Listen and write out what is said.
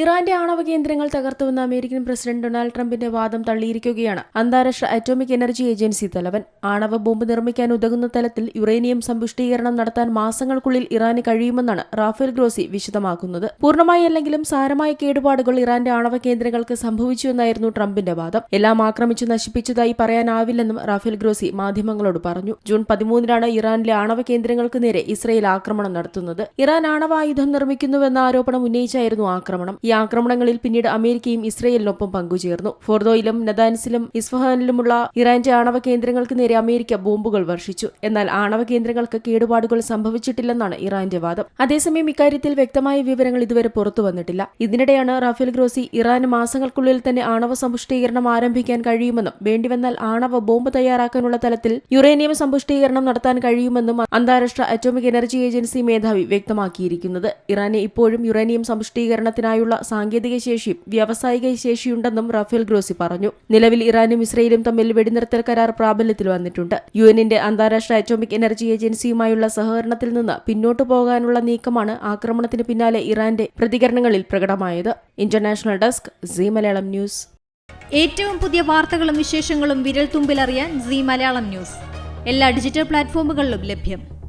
ഇറാന്റെ ആണവ കേന്ദ്രങ്ങൾ തകർത്തുവെന്ന അമേരിക്കൻ പ്രസിഡന്റ് ഡൊണാൾഡ് ട്രംപിന്റെ വാദം തള്ളിയിരിക്കുകയാണ്. അന്താരാഷ്ട്ര അറ്റോമിക് എനർജി ഏജൻസി തലവൻ. ആണവ ബോംബ് നിർമ്മിക്കാൻ ഉതകുന്ന തലത്തിൽ യുറേനിയം സമ്പുഷ്ടീകരണം നടത്താൻ മാസങ്ങൾക്കുള്ളിൽ ഇറാന് കഴിയുമെന്നാണ് റാഫേൽ ഗ്രോസി വിശദമാക്കുന്നത്. പൂർണമായി അല്ലെങ്കിലും സാരമായ കേടുപാടുകൾ ഇറാന്റെ ആണവ കേന്ദ്രങ്ങൾക്ക് സംഭവിച്ചുവെന്നായിരുന്നു ട്രംപിന്റെ വാദം. എല്ലാം ആക്രമിച്ചു നശിപ്പിച്ചതായി പറയാനാവില്ലെന്നും റാഫേൽ ഗ്രോസി മാധ്യമങ്ങളോട് പറഞ്ഞു. ജൂൺ പതിമൂന്നിനാണ് ഇറാനിലെ ആണവ കേന്ദ്രങ്ങൾക്ക് നേരെ ഇസ്രയേൽ ആക്രമണം നടത്തുന്നത്. ഇറാൻ ആണവായുധം നിർമ്മിക്കുന്നുവെന്ന ആരോപണം ഉന്നയിച്ചായിരുന്നു ആക്രമണം. ഈ ആക്രമണങ്ങളിൽ പിന്നീട് അമേരിക്കയും ഇസ്രയേലിനൊപ്പം പങ്കുചേർന്നു. ഫോർദോയിലും നദാൻസിലും ഇസ്ഫഹാനിലുമുള്ള ഇറാന്റെ ആണവ കേന്ദ്രങ്ങൾക്ക് നേരെ അമേരിക്ക ബോംബുകൾ വർഷിച്ചു. എന്നാൽ ആണവ കേന്ദ്രങ്ങൾക്ക് കേടുപാടുകൾ സംഭവിച്ചിട്ടില്ലെന്നാണ് ഇറാന്റെ വാദം. അതേസമയം ഇക്കാര്യത്തിൽ വ്യക്തമായ വിവരങ്ങൾ ഇതുവരെ പുറത്തു വന്നിട്ടില്ല. ഇതിനിടെയാണ് റാഫേൽ ഗ്രോസി ഇറാന് മാസങ്ങൾക്കുള്ളിൽ തന്നെ ആണവ സമ്പുഷ്ടീകരണം ആരംഭിക്കാൻ കഴിയുമെന്നും വേണ്ടിവന്നാൽ ആണവ ബോംബ് തയ്യാറാക്കാനുള്ള തലത്തിൽ യുറേനിയം സമ്പുഷ്ടീകരണം നടത്താൻ കഴിയുമെന്നും അന്താരാഷ്ട്ര അറ്റോമിക് എനർജി ഏജൻസി മേധാവി വ്യക്തമാക്കിയിരിക്കുന്നത്. ഇറാനെ ഇപ്പോഴും യുറേനിയം സമ്പുഷ്ടീകരണത്തിനായുള്ള സാങ്കേതിക ശേഷിയും വ്യാവസായിക ശേഷിയുണ്ടെന്നും റഫേൽ ഗ്രോസി പറഞ്ഞു. നിലവിൽ ഇറാനും ഇസ്രയേലും തമ്മിൽ വെടിനിർത്തൽ കരാർ പ്രാബല്യത്തിൽ വന്നിട്ടുണ്ട്. യു എന്നിന്റെ അന്താരാഷ്ട്ര അറ്റോമിക് എനർജി ഏജൻസിയുമായുള്ള സഹകരണത്തിൽ നിന്ന് പിന്നോട്ടു പോകാനുള്ള നീക്കമാണ് ആക്രമണത്തിന് പിന്നാലെ ഇറാന്റെ പ്രതികരണങ്ങളിൽ പ്രകടമായത്. International desk C Malayalam news. ഏറ്റവും പുതിയ വാർത്തകളും വിശേഷങ്ങളും വിരൽ തുമ്പിലറിയാൻ സി മലയാളം ന്യൂസ്. എല്ലാ ഡിജിറ്റൽ പ്ലാറ്റ്ഫോമുകളിലും ലഭ്യം.